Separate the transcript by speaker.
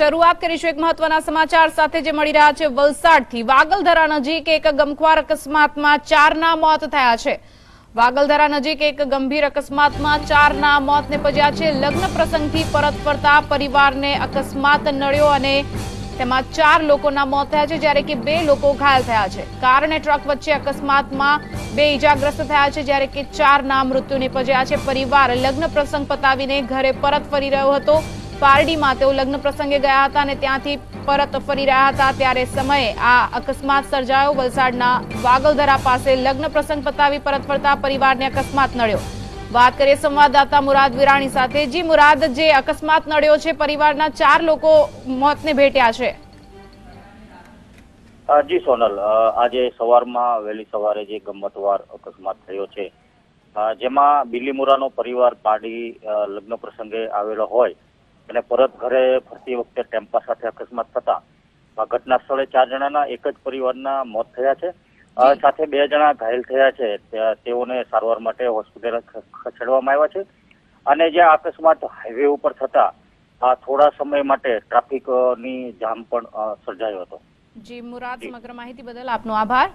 Speaker 1: શરૂઆત કરીશું એક મહત્વના સમાચાર સાથે જે મળી રહ્યા છે. વલસાડથી વાગલધરા નજીક એક ગમખ્વાર અકસ્માતમાં ચારના મોત થયા છે. વાગલધરા નજીક એક ગંભીર અકસ્માતમાં ચારના મોત નિપજ્યા છે. લગ્ન પ્રસંગથી પરત ફરતા પરિવારને અકસ્માત નડ્યો અને તેમાં ચાર લોકોના મોત થયા છે, જ્યારે કે બે લોકો ઘાયલ થયા છે. કાર અને ટ્રક વચ્ચે અકસ્માતમાં બે ઈજાગ્રસ્ત થયા છે, જ્યારે કે ચારના મૃત્યુ નિપજ્યા છે. પરિવાર લગ્ન પ્રસંગ પતાવીને ઘરે પરત ફરી રહ્યો હતો. પારડીમાં તેઓ લગ્ન પ્રસંગે ગયા હતા અને ત્યાંથી પરત ફરી રહ્યા હતા. ત્યારે સમયે આ અકસ્માત સર્જાયો. વલસાડના વાગલધરા પાસે લગ્ન પ્રસંગ પતાવી પરત ફરતા પરિવારને અકસ્માત નડ્યો. વાત કરીએ સંવાદદાતા મુરાદ વિરાણી સાથે. જી મુરાદ, જે અકસ્માત નડ્યો છે, પરિવારના ચાર લોકો મોતને ભેટ્યા છે.
Speaker 2: જી સોનલ આજે સવારમાં વહેલી સવારે જે ગમતવાર અકસ્માત થયો છે. જેમાં બિલીમુરાનો પરિવાર પાડી લગ્ન પ્રસંગે આવેલો હોય. અને પરત ઘરે ફરતી વખતે ટેમ્પા સાથે અકસ્માત થતા ઘટના સ્થળે ચાર જણાના એક જ પરિવારના મોત થયા છે. સાથે બે જણા ઘાયલ થયા છે. તેઓને સારવાર માટે હોસ્પિટલ ખસેડવામાં આવ્યા છે. અને જે અકસ્માત હાઈવે ઉપર થતા આ થોડા સમય માટે ટ્રાફિકની જામ પણ સર્જાયો હતો.
Speaker 1: જી મુરાદ સમગ્ર માહિતી બદલ આપનો આભાર.